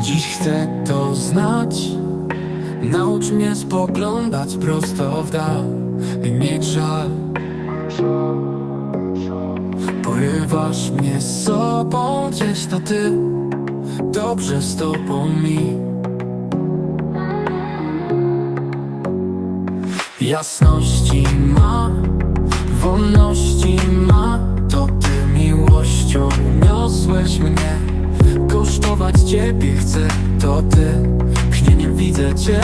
Dziś chcę to znać. Naucz mnie spoglądać prosto w dal. I mieć żal. Porywasz mnie z sobą. Gdzieś to ty. Dobrze z tobą mi. Jasności ma. Wolności ma. Kosztować ciebie chcę, to ty. Knieniem widzę cię.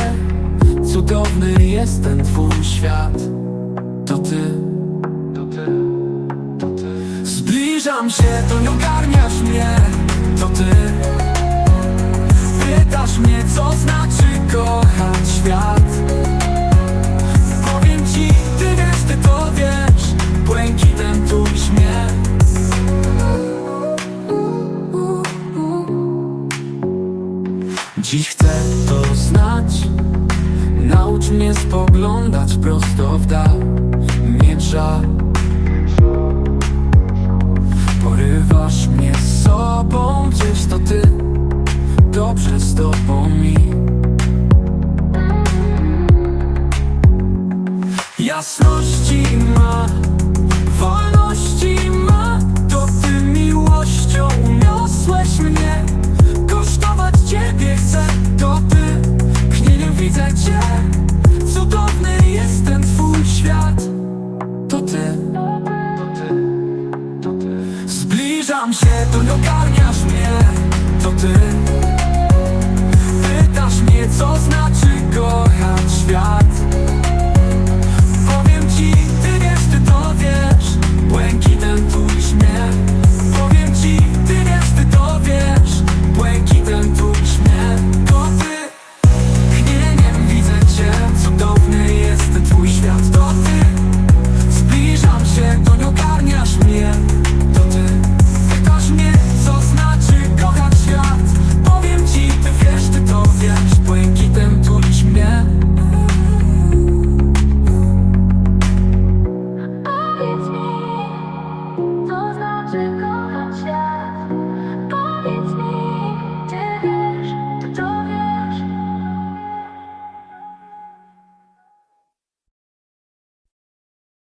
Cudowny jest ten twój świat. To ty, to ty, to ty. Zbliżam się, to nie ogarniasz mnie Dziś chcę to znać. Naucz mnie spoglądać prosto w dal Mieć Porywasz mnie z sobą gdzieś to ty. Dobrze z tobą mi. Jasności Pytam się, to nie ogarniasz mnie. To ty.